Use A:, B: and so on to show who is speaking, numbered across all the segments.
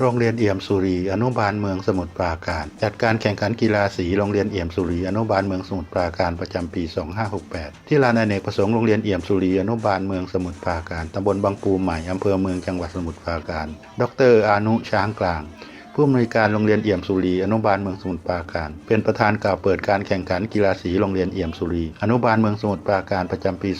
A: โรงเรียนเอี่ยมสุรีอนุบาลเมืองสมุทรปราการ จัดการแข่งขันกีฬาสีโรงเรียนเอี่ยมสุรีอนุบาลเมืองสมุทรปราการประจำปี 2568 ที่ลานอเนกประสงค์โรงเรียนเอี่ยมสุรีอนุบาลเมืองสมุทรปราการตำบลบางปูใหม่อำเภอเมืองจังหวัดสมุทรปราการ ดรอนุช้างกลางผู้อำนวยการโรงเรียนเอี่ยมสุรีอนุบาลเมืองสมุทรปราการ เป็นประธานกล่าวเปิดการแข่งขันกีฬาสีโรงเรียนเอี่ยมสุรีอนุบาลเมืองสมุทรปราการประจำปี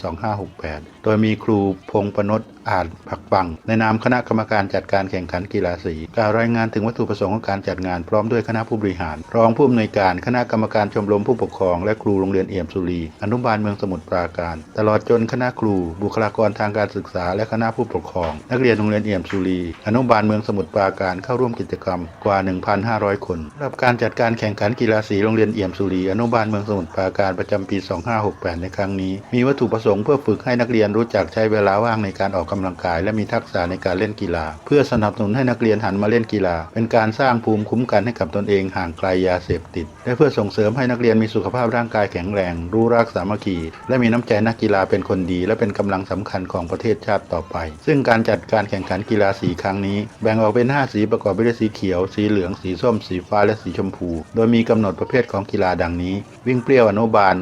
A: 2568 โดยมีครูพงษ์ปนด อ่าจผักปัง ในนามคณะกรรมการจัดการแข่งขันกีฬาสีกล่าวรายงานถึงวัตถุประสงค์ของการจัดงานพร้อมด้วยคณะผู้บริหาร รองผู้อำนวยการคณะกรรมการชมรมผู้ปกครอง และครูโรงเรียนเอี่ยมสุรีอนุบาลเมืองสมุทรปราการ ตลอดจนคณะครู บุคลากรทางการศึกษา และคณะผู้ปกครอง นักเรียนโรงเรียนเอี่ยมสุรีอนุบาลเมืองสมุทรปราการเข้าร่วมกิจกรรมกว่า 1,500 คนสำหรับการจัดการแข่งขันกีฬาสีโรงเรียนเอี่ยมสุรีอนุบาลเมืองสมุทรปราการประจำปี 2568 ในครั้งนี้ มีวัตถุประสงค์เพื่อฝึกให้นักเรียนรู้จักใช้เวลาว่างในการออกกำลังกาย และมีทักษะในการเล่นกีฬา เพื่อสนับสนุนให้นักเรียนหันมาเล่นกีฬา เป็นการสร้างภูมิคุ้มกันให้กับตนเองห่างไกลยาเสพติด และเพื่อส่งเสริมให้นักเรียนมีสุขภาพร่างกายแข็งแรง รู้รักสามัคคี และมีน้ำใจนักกีฬาเป็นคนดี และเป็นกำลังสำคัญของประเทศชาติต่อไป ซึ่งการจัดการแข่งขันกีฬาสีครั้งนี้แบ่งออกเป็น 5 สีประกอบไปด้วยสีเขียว สีเหลือง สีส้ม สีฟ้า และสีชมพู โดยมีกำหนดประเภทของกีฬาดังนี้ วิ่งเปรี้ยวอนุบาล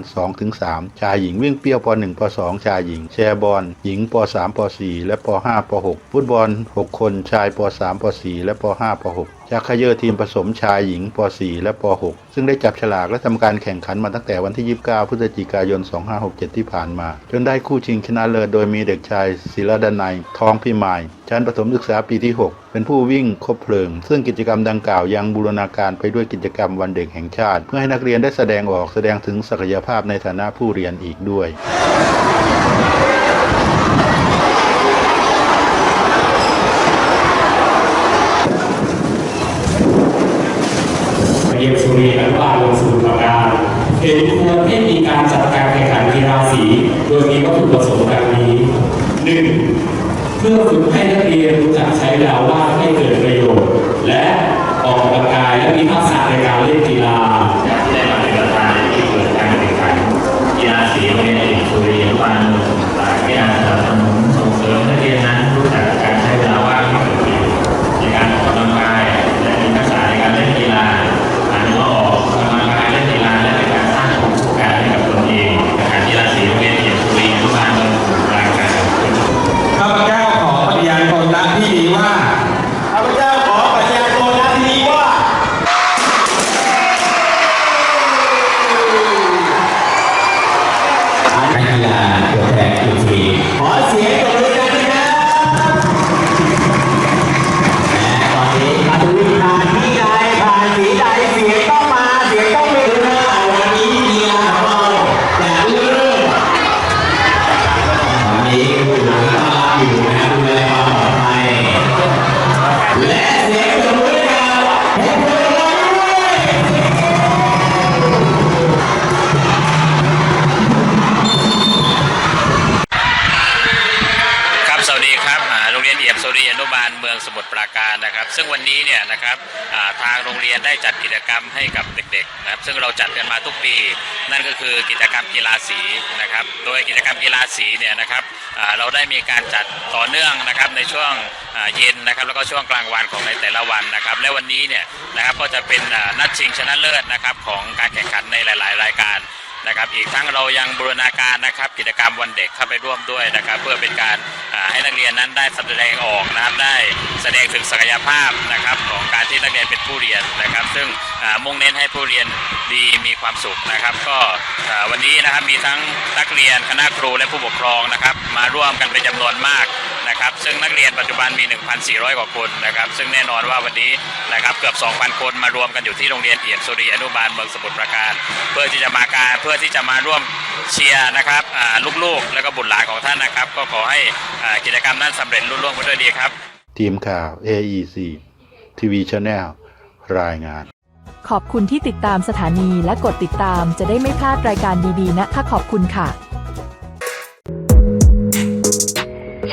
A: 2-3ชายหญิงวิ่งเปรี้ยวป .1 ป .2 ชายหญิง แชร์บอลหญิงป .3 ป .4 และป .5 ป .6 ฟุตบอล 6 คนชายป .3 ป .4 และป .5 ป .6 จากขยเยอทีมผสมชายหญิงป .4 และป .6 ซึ่งได้จับฉลากและทำการแข่งขันมาตั้งแต่วันที่ 29 พฤศจิกายน 2567 ที่ผ่านมา จนได้คู่ชิงชนะเลิศโดยมีเด็กชายศิลดนัยทองพิมาย ชั้นประถมศึกษาปีที่ 6เป็นผู้วิ่งคบเพลิง ซึ่งกิจกรรมดังกล่าวยังบูรณาการไปด้วยกิจกรรมวันเด็กแห่งชาติ เพื่อให้นักเรียนได้แสดงออกแสดงถึงศักยภาพในฐานะผู้เรียนอีกด้วย
B: เยี่ยมสุรีอนุบาลลงสู่ประการเห็นควรให้มีการจัดการแข่งขันกีฬาสี โดยมีวัตถุประสงค์ดังนี้หนึ่งเพื่อฝึกให้นักเรียนรู้จักใช้เวลาว่างให้เกิดประโยชน์ และออกกำลังกายและมีทักษะในการเล่นกีฬา
C: ยน
D: ได้จัดกิจกรรมให้กับเด็กๆนะครับซึ่งเราจัดกันมาทุกปี นั่นก็คือกิจกรรมกีฬาสีนะครับ โดยกิจกรรมกีฬาสีเนี่ยนะครับเราได้มีการจัดต่อเนื่องนะครับในช่วงเย็นนะครับแล้วก็ช่วงกลางวันของในแต่ละวันนะครับ และวันนี้เนี่ยนะครับก็จะเป็นนัดชิงชนะเลิศนะครับของการแข่งขันในหลาย ๆ รายการ นะครับ อีกทั้งเรายังบูรณาการนะครับ กิจกรรมวันเด็กเข้าไปร่วมด้วยนะครับ เพื่อเป็นการให้นักเรียนนั้นได้แสดงออกนะครับ ได้แสดงถึงศักยภาพนะครับของการที่นักเรียนเป็นผู้เรียนนะครับ ซึ่งมุ่งเน้นให้ผู้เรียนดีมีความสุขนะครับ ก็วันนี้นะครับมีทั้งนักเรียนคณะครูและผู้ปกครองนะครับ มาร่วมกันเป็นจำนวนมาก นะครับ ซึ่งนักเรียนปัจจุบันมี 1,400 กว่าคนนะครับ ซึ่งแน่นอนว่าวันนี้นะครับเกือบ 2,000 คนมารวมกันอยู่ที่โรงเรียนเอี่ยมสุริอนุบาลเมืองสมุทรปราการ เพื่อที่จะมาการเพื่อที่จะมาร่วมเชียร์นะครับอ่าลูกๆ และก็บุตรหลานของท่านนะครับ ก็ขอให้อ่ากิจกรรมนั้นสำเร็จรุ่ล่วงไปด้วยดีครับ
A: ทีมข่าว AEC ทีวีช n แนลรายงาน
E: ขอบคุณที่ติดตามสถานีและกดติดตามจะได้ไม่พลาดรายการดีๆนะคะขอบคุณค่ะ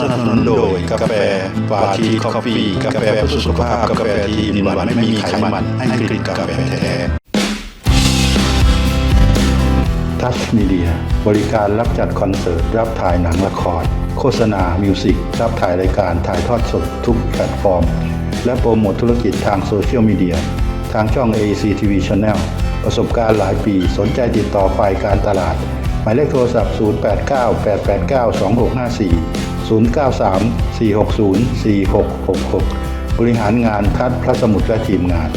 A: สนับสนุนโดยกาแฟฟาทีคอฟฟี่กาแฟเพื่อสุขภาพกาแฟที่อินวันไม่มีไขมันให้กลิ่นกาแฟแท้ทัชมีเดียบริการรับจัดคอนเสิร์ต รับถ่ายหนังละคร โฆษณา มิวสิก รับถ่ายรายการถ่ายทอดสดทุกแพลตฟอร์ม และโปรโมทธุรกิจทางโซเชียลมีเดีย ทางช่อง AEC TV Channel ประสบการณ์หลายปีสนใจติดต่อฝ่ายการตลาด หมายเลขโทรศัพท์ 089 889 2654 093 460 4666 บริหารงานทัดพระสมุทรและทีมงาน